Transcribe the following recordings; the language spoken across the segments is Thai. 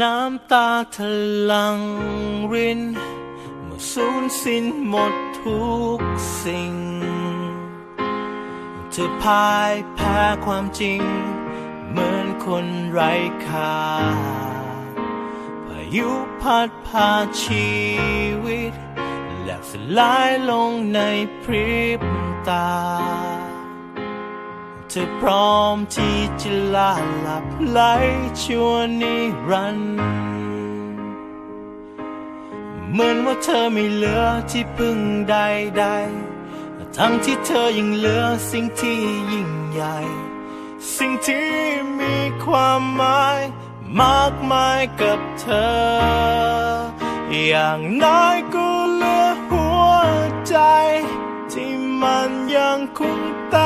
น้ำตาทะลังริน เมื่อสูญสิ้นหมดทุกสิ่ง เธอพ่ายแพ้ความจริง เหมือนคนไร้ค่าพายุพัดพาชีวิต แหลกสลายลงในพริบตา ธอพร้อมที่จะลาหลับไหลชั่วนิรันดร์เหมือนว่าเธอไม่เหลือที่พึ่งใดๆ ทั้งที่เธอยังเหลือสิ่งที่ยิ่งใหญ่ สิ่งที่มีความหมายมากมายกับเธอ อย่างน้อยก็เหลือหัวใจ ที่มันยังคงต้น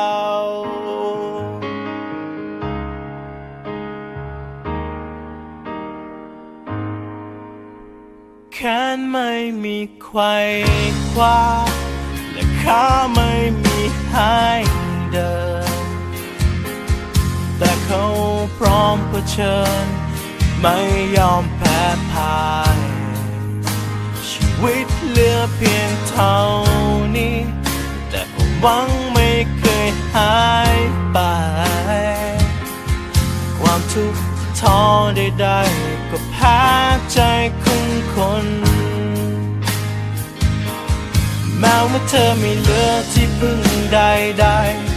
แขนไม่มีไขว้คว้าและขาไม่มีให้เดิน แต่เขาพร้อมเผชิญ ไม่ยอมแพ้พ่าย ชีวิตเหลือเพียงเท่านี้ แต่ความหวังไม่เคยหายไป ความทุกข์ท้อใดๆก็แพ้ แม้ว่าเธอไม่เหลือที่พึ่งใด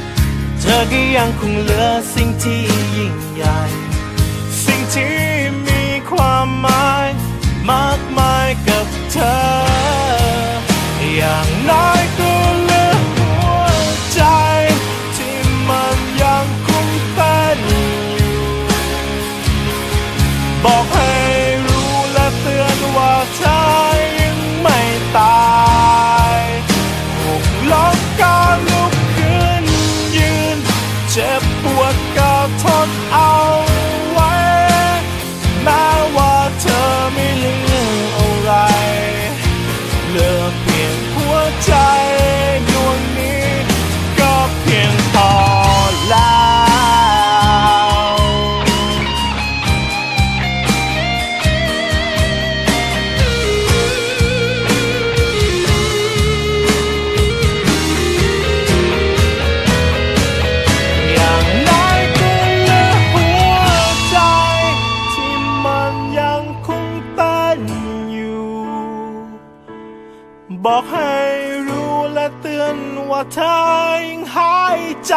ๆ เธอก็ยังคงเหลือสิ่งที่ยิ่งใหญ่ สิ่งที่มีความหมาย มากมายกับเธอ อย่างน้อยก็เหลือหัวใจ ที่มันยังคงเป็นอยู่บอกให้ เธอยังหายใจ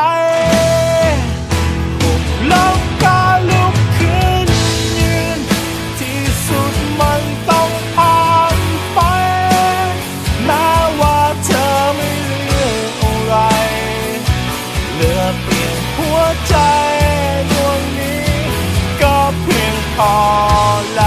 หุบล้มก็ลุกขึ้นยืน ที่สุดมันต้องผ่านไปแม้ว่าเธอไม่เหลืออะไรเหลือเพียงหัวใจดวงนี้ ก็เพียงพอแล้ว